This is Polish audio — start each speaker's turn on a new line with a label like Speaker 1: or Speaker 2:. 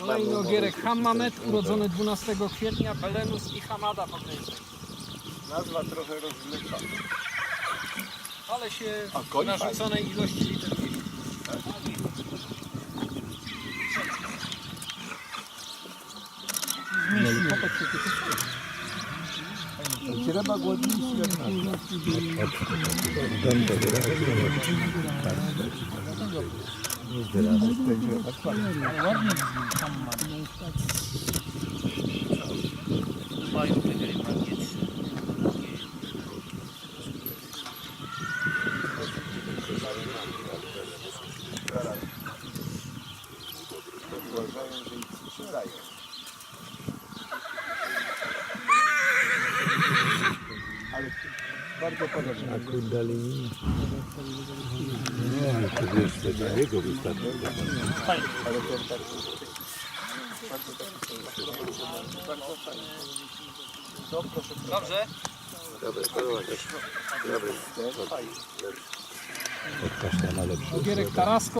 Speaker 1: Kolejny ogierek Hammamet, urodzony 12 kwietnia, Belenus i Hamada podejrzewam.
Speaker 2: Nazwa trochę rozmyta.
Speaker 1: Ale się
Speaker 2: A
Speaker 1: w
Speaker 2: koń
Speaker 1: narzuconej ilości liter mieści.
Speaker 2: Źreba głodniejszy jak nasza. Ale bardzo podobnie.
Speaker 3: A kundalini? To to dla niego wystarczy.
Speaker 2: Ale to tak. Bardzo Bardzo fajny. To proszę
Speaker 1: Dobrze?
Speaker 3: Dobre,
Speaker 2: ten fajny.
Speaker 3: od kasztana lepszy.